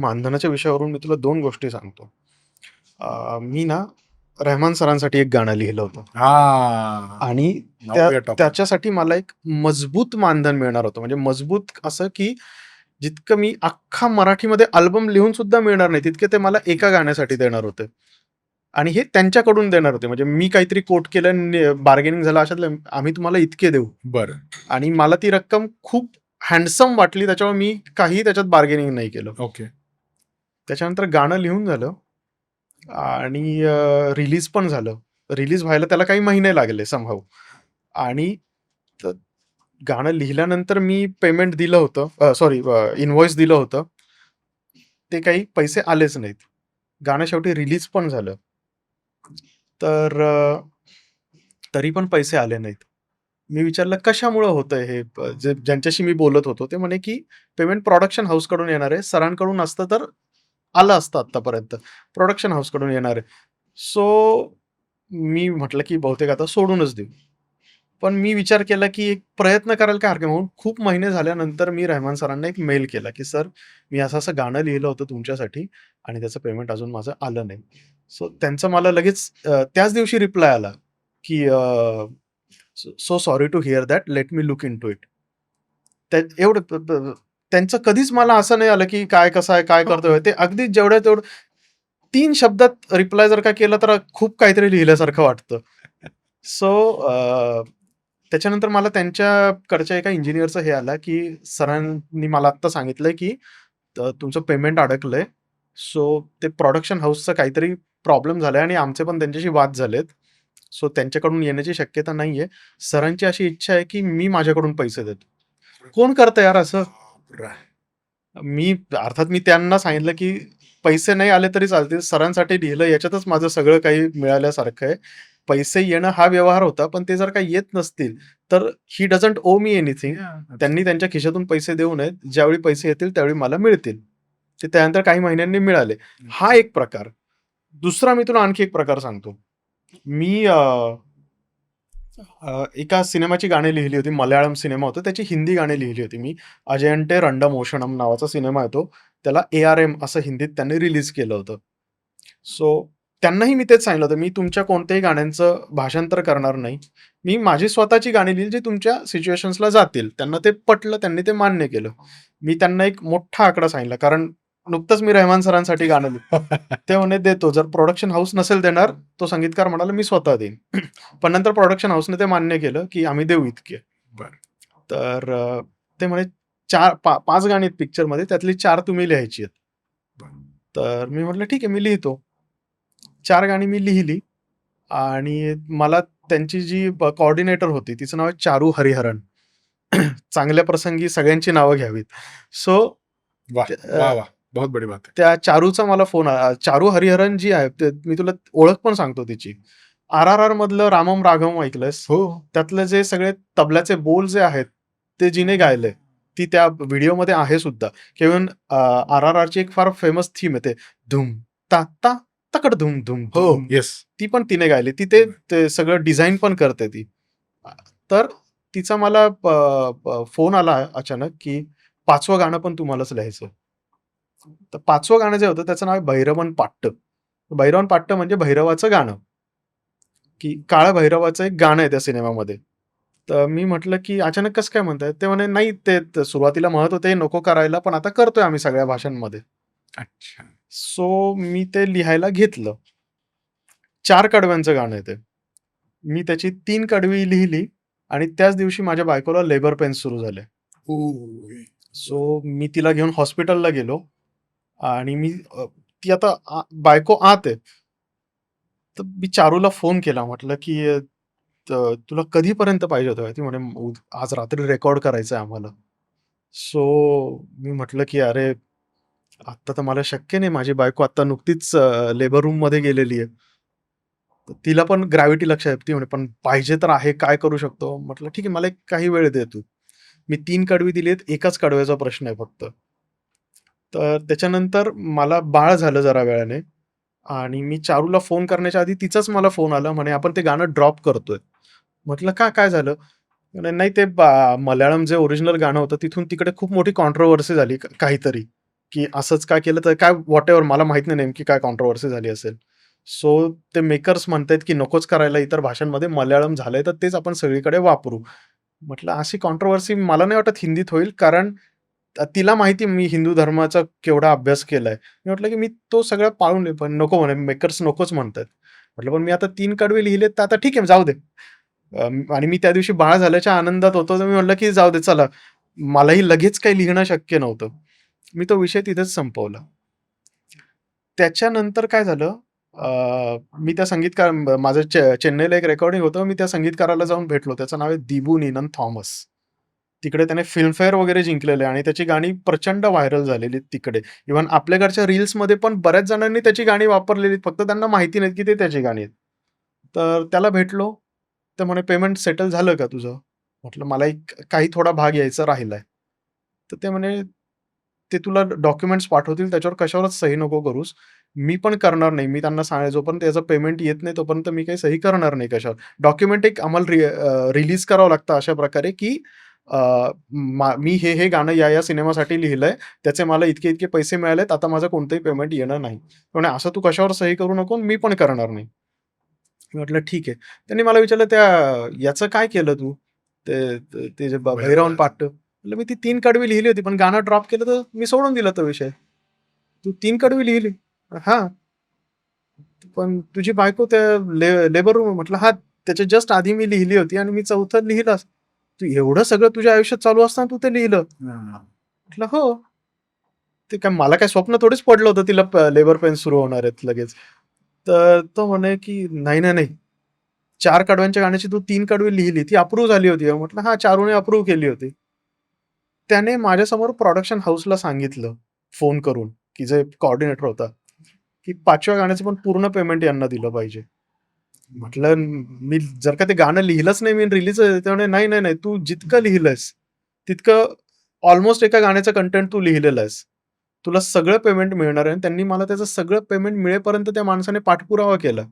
मानधनाच्या विषयावरून मी तुला दोन गोष्टी सांगतो. अ, मी ना रेहमान सरांसाठी एक गाणं लिहिलं होतं हां. आणि नाव त्या we are talking. त्याच्यासाठी मला एक मजबूत मानधन मिळणार होतं. म्हणजे मजबूत असं, की जितकं मी अख्खा मराठीमध्ये अल्बम लिहून सुद्धा मिळणार नाही, तितके ते मला एका गाण्यासाठी देणार होते. आणि हे त्यांच्याकडून देणार होते. म्हणजे मी काहीतरी कोट केलं बार्गेनिंग झालं अशातलं आम्ही तुम्हाला इतके देऊ. बरं. आणि मला ती रक्कम खूप हँडसम वाटली त्याच्यामुळे मी काहीही त्याच्यात बार्गेनिंग नाही केलं. ओके. त्याच्यानंतर गाणं लिहून झालं आणि रिलीज पण झालं. रिलीज व्हायला त्याला काही महिने लागले समहाऊ आणि गाणं लिहिल्यानंतर मी पेमेंट दिलं होतं. सॉरी इनव्हॉइस दिलं होतं. ते काही पैसे आलेच नाहीत. गाणं शेवटी रिलीज पण झालं. तर तरी पण पैसे आले नाहीत. मी विचारलं कशामुळं होतं हे? जे ज्यांच्याशी मी बोलत होतो ते म्हणे, की पेमेंट प्रॉडक्शन हाऊसकडून येणार आहे. सरांकडून असतं तर आलं असतं आत्तापर्यंत. प्रोडक्शन हाऊसकडून येणार आहे. सो मी म्हटलं, की बहुतेक आता सोडूनच देऊ. पण मी विचार केला, की एक प्रयत्न करायला काय हरकत म्हणून खूप महिने झाल्यानंतर मी रहमान सरांना एक मेल केला, की "सर, मी असं-असं गाणं लिहिलं होतं तुमच्यासाठी आणि त्याचं पेमेंट अजून माझं आलं नाही." सो त्यांचं मला लगेच त्याच दिवशी रिप्लाय आला, की "so sorry to hear that. Let me look into it." त्या एवढं त्यांचं कधीच मला असं नाही आलं, की काय कसं आहे, काय करतोय? ते अगदी जेवढ्या तेवढं 3 शब्दात रिप्लाय जर का केला तर खूप काहीतरी लिहिल्यासारखं वाटतं. सो त्याच्यानंतर मला त्यांच्याकडच्या एका इंजिनिअरचं हे आलं, की सरांनी मला आत्ता सांगितलंय, की "त तुमचं पेमेंट अडकलंय. सो ते प्रोडक्शन हाऊसचं काहीतरी प्रॉब्लेम झालाय आणि आमचे पण त्यांच्याशी वाद झालेत. सो त्यांच्याकडून येण्याची शक्यता नाहीये. सरांची अशी इच्छा आहे, की मी माझ्याकडून पैसे देतो." कोण करतं यार असं? मी अर्थात मी त्यांना सांगितलं, की पैसे नाही आले तरी चालतील. सरांसाठी लिहिलं याच्यातच माझं सगळं काही मिळाल्यासारखं आहे. पैसे येणं हा व्यवहार होता. पण ते जर काही येत नसतील तर ही डझंट ओwe मी एनिथिंग. त्यांनी त्यांच्या खिशातून पैसे देऊ नयेत. ज्यावेळी पैसे येतील त्यावेळी मला मिळतील. ते त्यानंतर काही महिन्यांनी मिळाले. हा एक प्रकार. दुसरा मी तुला आणखी एक प्रकार सांगतो. मी एका सिनेमाची गाणी लिहिली होती. मल्याळम सिनेमा होता. त्याची हिंदी गाणी लिहिली होती मी. अजयंटे रंडमोषणम नावाचा सिनेमा येतो त्याला ए-आर-एम असं हिंदीत त्यांनी रिलीज केलं होतं. सो त्यांनाही मी तेच सांगितलं होतं, "मी तुमच्या कोणत्याही गाण्यांचं भाषांतर करणार नाही. मी माझी स्वतःची गाणी लिहिली जी तुमच्या सिच्युएशन्सला जातील." त्यांना ते पटलं. त्यांनी ते मान्य केलं. मी त्यांना एक मोठा आकडा सांगितला. कारण नुकतंच मी रेहमान सरांसाठी गाणं लिहिलं. ते म्हणे, "देतो." जर प्रोडक्शन हाऊस नसेल देणार, तो संगीतकार म्हणाला, "मी स्वतः देईन." पण नंतर प्रोडक्शन हाऊसने ते मान्य केलं, की आम्ही देऊ इतके. तर ते म्हणे 4 पा 5 गाणी आहेत पिक्चरमध्ये त्यातली 4 तुम्ही लिहायची आहेत. तर मी म्हटलं, "ठीक आहे, मी लिहितो." 4 गाणी मी लिहिली आणि मला त्यांची जी ब कोऑर्डिनेटर होती तिचं नाव आहे चारू हरिहरन. चांगल्या प्रसंगी सगळ्यांची नावं घ्यावीत. सो वाह! बहुत बड़ी बात है. त्या चारूचा मला फोन. चारू हरिहरन जी आहे मी तुला ओळख पण सांगतो तिची. आर-आर-आर मधलं रामम राघवम ऐकलंयस? हो. त्यातले जे सगळे तबल्याचे बोल जे आहेत, ते जिने गायलंय. ती त्या व्हिडिओमध्ये आहे सुद्धा. इव्हन अ, आर-आर-आरची एक फार फेमस थीम आहे ते धूम ता ता तकड धूम धूम हो. येस. ती पण तिने गायली. ती ते सगळं डिझाइन पण करते ती. तर तिचा मला फोन आला अचानक, की 5वं गाणं पण तुम्हालाच लिहायचं. तर 5वं गाणं जे होतं त्याचं नाव आहे भैरवन पाट्ट. भैरवन पाट्ट म्हणजे भैरवाचं गाणं. की काळ्या भैरवाचं एक गाणं आहे त्या सिनेमामध्ये. तर मी म्हटलं, की "अचानक कसं काय म्हणताय?" ते म्हणे, "नाही ते सुरुवातीला म्हणत होते नको करायला, पण आता करतोय आम्ही सगळ्या भाषांमध्ये." अच्छा. सो मी ते लिहायला घेतलं. 4 कडव्यांचं गाणं आहे ते. मी त्याची 3 कडवी लिहिली आणि त्याच दिवशी माझ्या बायकोला लेबर पेन्स सुरू झाले. सो मी तिला घेऊन हॉस्पिटलला गेलो आणि मी अ, ती आता आ बायको आत आहे. तर मी चारूला फोन केला. म्हटलं, की अ, "त तुला कधीपर्यंत पाहिजे होतं?" ती म्हणे, "उ आज रात्री रेकॉर्ड करायचं आहे आम्हाला." सो मी म्हटलं, की "अरे, आत्ता तर मला शक्य नाही. माझी बायको आत्ता नुकतीच लेबर रूममध्ये गेलेली आहे." तर तिला पण ग्रॅव्हिटी लक्षात आहे. ती म्हणे, "पण पाहिजे तर आहे. काय करू शकतो?" म्हटलं, "ठीक आहे. मला एक काही वेळ दे तू." मी तीन कडवी दिली आहेत. एकाच कडव्याचा प्रश्न आहे फक्त. तर त्याच्यानंतर मला बाळ झालं जरा वेळाने आणि मी चारूला फोन करण्याच्या आधी तिचाच मला फोन आला. म्हणे, "आपण ते गाणं ड्रॉप करतोय." म्हटलं, "का? काय झालं?" म्हणे, "नाही ते बा मल्याळम जे ओरिजिनल गाणं होतं तिथून तिकडे खूप मोठी कॉन्ट्रोव्हर्सी झाली काहीतरी." की असंच काय केलं तर काय वॉट एवर मला माहीत नाही नेमकी काय कॉन्ट्रोव्हर्सी झाली असेल. सो ते मेकर्स म्हणतायत की नकोच करायला इतर भाषांमध्ये मल्याळम झालंय तर तेच आपण सगळीकडे वापरू. म्हटलं अशी कॉन्ट्रोव्हर्सी मला नाही वाटत हिंदीत होईल कारण तिला माहिती मी हिंदू धर्माचा केवढा अभ्यास केलाय. मी म्हटलं की मी तो सगळं पाळून आहे पण नको म्हणे मेकर्स नकोच म्हणतात म्हटलं पण मी आता तीन कडवे लिहिलेत तर आता ठीक आहे जाऊ दे. आणि मी त्या दिवशी बाळ झाल्याच्या आनंदात होतो तर मी म्हटलं की जाऊ दे चला. मलाही लगेच काही लिहिणं शक्य नव्हतं. मी तो विषय तिथेच संपवला. त्याच्यानंतर काय झालं मी त्या संगीतकार माझं चे चेन्नईला एक रेकॉर्डिंग होतं. मी त्या संगीतकाराला जाऊन भेटलो. त्याचं नाव आहे दिबू निनन थॉमस. तिकडे त्याने फिल्मफेअर वगैरे जिंकलेलं आहे आणि त्याची गाणी प्रचंड व्हायरल झालेली आहेत तिकडे. इव्हन आपल्याकडच्या रील्समध्ये पण बऱ्याच जणांनी त्याची गाणी वापरलेली आहेत. फक्त त्यांना माहिती नाहीत की ते त्याची गाणी आहेत. तर त्याला भेटलो. तर म्हणे पेमेंट सेटल झालं का तुझं? म्हटलं मला एक काही थोडा भाग यायचा राहिलाय. तर ते म्हणे, "ते तुला डॉक्युमेंट्स पाठवतील त्याच्यावर कशावरच सही नको करूस. मी पण करणार नाही." मी त्यांना सांगायचो जोपर्यंत त्याचं पेमेंट येत नाही तोपर्यंत मी काही सही करणार नाही कशावर. डॉक्युमेंट एक आम्हाला रि रिलीज करावं लागतं अशा प्रकारे की मा मी हे, हे गाणं या-या सिनेमासाठी लिहिलंय. त्याचे मला इतके-इतके पैसे मिळालेत. आता माझं कोणतंही पेमेंट येणं नाही. म्हणे, "असं तू कशावर सही करू नको मी पण करणार नाही." मी म्हटलं ठीक आहे. त्यांनी मला विचारलं, "त्या याचं काय केलं तू? ते ते जे भैरवन पाट्ट?" म्हटलं, "मी ती 3 कडवी लिहिली होती पण गाणं ड्रॉप केलं तर मी सोडून दिला तो विषय." "तू 3 कडवी लिहिली?" "हां." "पण तुझी बायको त्या ले लेबर रूम" म्हटलं, "हां, त्याच्या जस्ट आधी मी लिहिली होती आणि मी चौथं लिहिलं. तू एवढं सगळं तुझ्या आयुष्यात चालू असताना तू ते लिहिलं?" म्हटलं, "हो." ते काय मला काय स्वप्न थोडीच पडलं होतं तिला लेबर पेन्स सुरू होणार आहेत लगेच. तर तो म्हणे की "नाही, नाही, नाही. 4 कडव्यांच्या गाण्याची तू 3 कडवी लिहिली. ती अप्रूव्ह झाली होती." म्हटलं, "हां, चारूने अप्रूव्ह केली होती." त्याने माझ्यासमोर प्रोडक्शन हाऊसला सांगितलं फोन करून, की जे कोऑर्डिनेटर होता, की 5व्या गाण्याचं पण पूर्ण पेमेंट यांना दिलं पाहिजे. म्हटलं, "मी जर का ते गाणं लिहिलंच नाही मी रिलीज त्यामुळे "नाही, नाही, नाही. तू जितकं लिहिलंयस तितकं ऑलमोस्ट एका गाण्याचं कंटेंट तू लिहिलेलं आहेस. तुला सगळं पेमेंट मिळणार आहे." आणि त्यांनी मला त्याचं सगळं पेमेंट मिळेपर्यंत त्या माणसाने पाठपुरावा केला.